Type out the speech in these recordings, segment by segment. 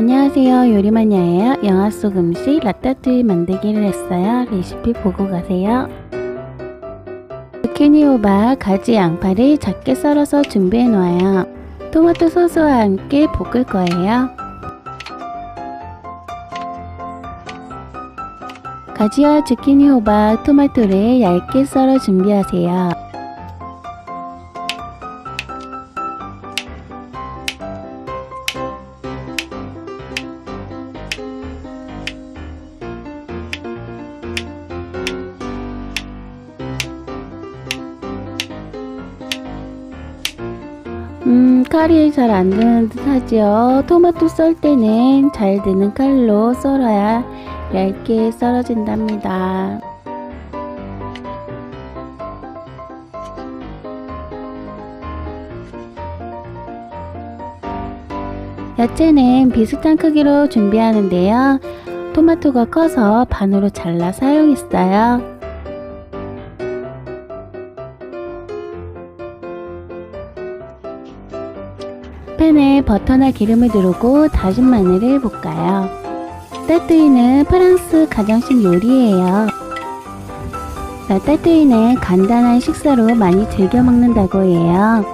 안녕하세요. 요리마냐예요. 영화 속 음식 라따뚜이 만들기를 했어요. 레시피 보고 가세요. zucchini 호박, 가지 양파를 작게 썰어서 준비해 놓아요. 토마토 소스와 함께 볶을 거예요. 가지와 zucchini 호박, 토마토를 얇게 썰어 준비하세요 음, 칼이 잘 안 드는 듯 하죠. 토마토 썰 때는 잘 드는 칼로 썰어야 얇게 썰어진답니다. 야채는 비슷한 크기로 준비하는데요. 토마토가 커서 반으로 잘라 사용했어요. 팬에 버터나 기름을 두르고 다진 마늘을 볶아요. 따뚜이는 프랑스 가정식 요리예요. 라따뚜이는 간단한 식사로 많이 즐겨 먹는다고 해요.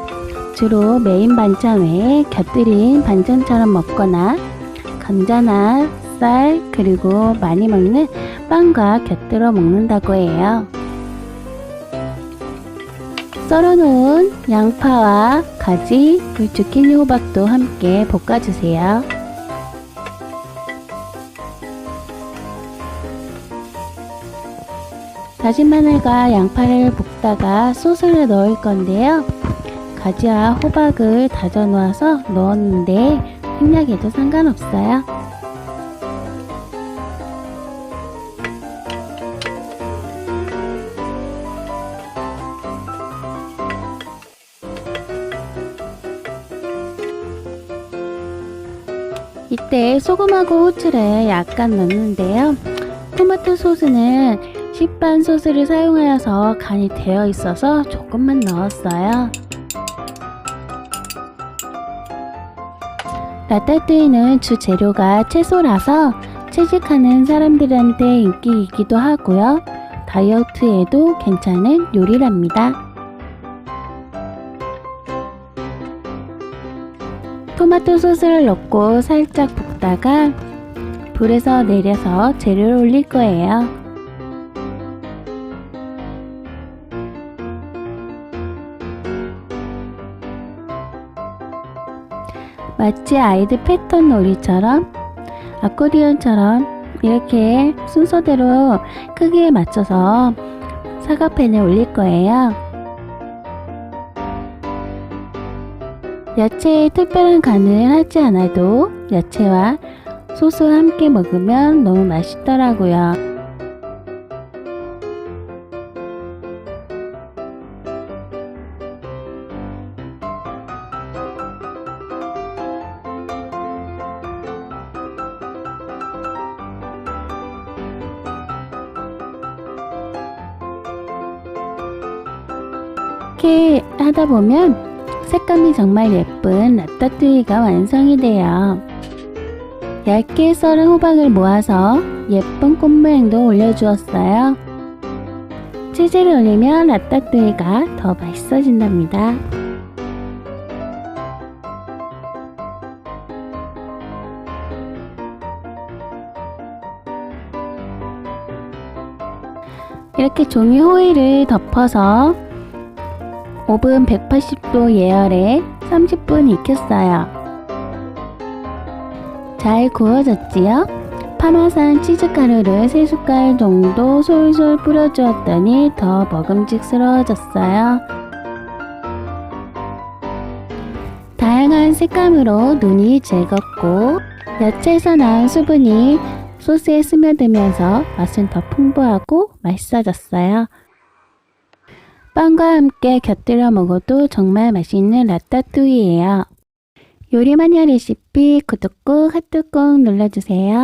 주로 메인 반찬 외에 곁들인 반찬처럼 먹거나 감자나 쌀 그리고 많이 먹는 빵과 곁들여 먹는다고 해요. 썰어놓은 양파와 가지, 그리고 주키니 호박도 함께 볶아주세요. 다진 마늘과 양파를 볶다가 소스를 넣을 건데요. 가지와 호박을 다져 놓아서 넣었는데 생략해도 상관없어요. 이때 소금하고 후추를 약간 넣는데요. 토마토 소스는 식반 소스를 사용하여서 간이 되어 있어서 조금만 넣었어요. 라따뚜이는 주 재료가 채소라서 채식하는 사람들한테 인기이기도 하고요. 다이어트에도 괜찮은 요리랍니다. 토마토 소스를 넣고 살짝 볶다가 불에서 내려서 재료를 올릴 거예요. 마치 아이들 패턴 놀이처럼 아코디언처럼 이렇게 순서대로 크기에 맞춰서 사과팬에 올릴 거예요. 야채에 특별한 간을 하지 않아도 야채와 소스와 함께 먹으면 너무 맛있더라고요. 이렇게 하다 보면 색감이 정말 예쁜 라따뚜이가 완성이 돼요. 얇게 썰은 호박을 모아서 예쁜 꽃 모양도 올려주었어요. 치즈를 올리면 라따뚜이가 더 맛있어진답니다. 이렇게 종이 호일을 덮어서 오븐 180도 예열에 30분 익혔어요. 잘 구워졌지요? 파마산 치즈가루를 3숟갈 정도 솔솔 뿌려주었더니 더 먹음직스러워졌어요. 다양한 색감으로 눈이 즐겁고 야채에서 나온 수분이 소스에 스며들면서 맛은 더 풍부하고 맛있어졌어요. 빵과 함께 곁들여 먹어도 정말 맛있는 라따뚜이예요. 요리마니아 레시피 구독 꾹 하트 꾹 눌러주세요.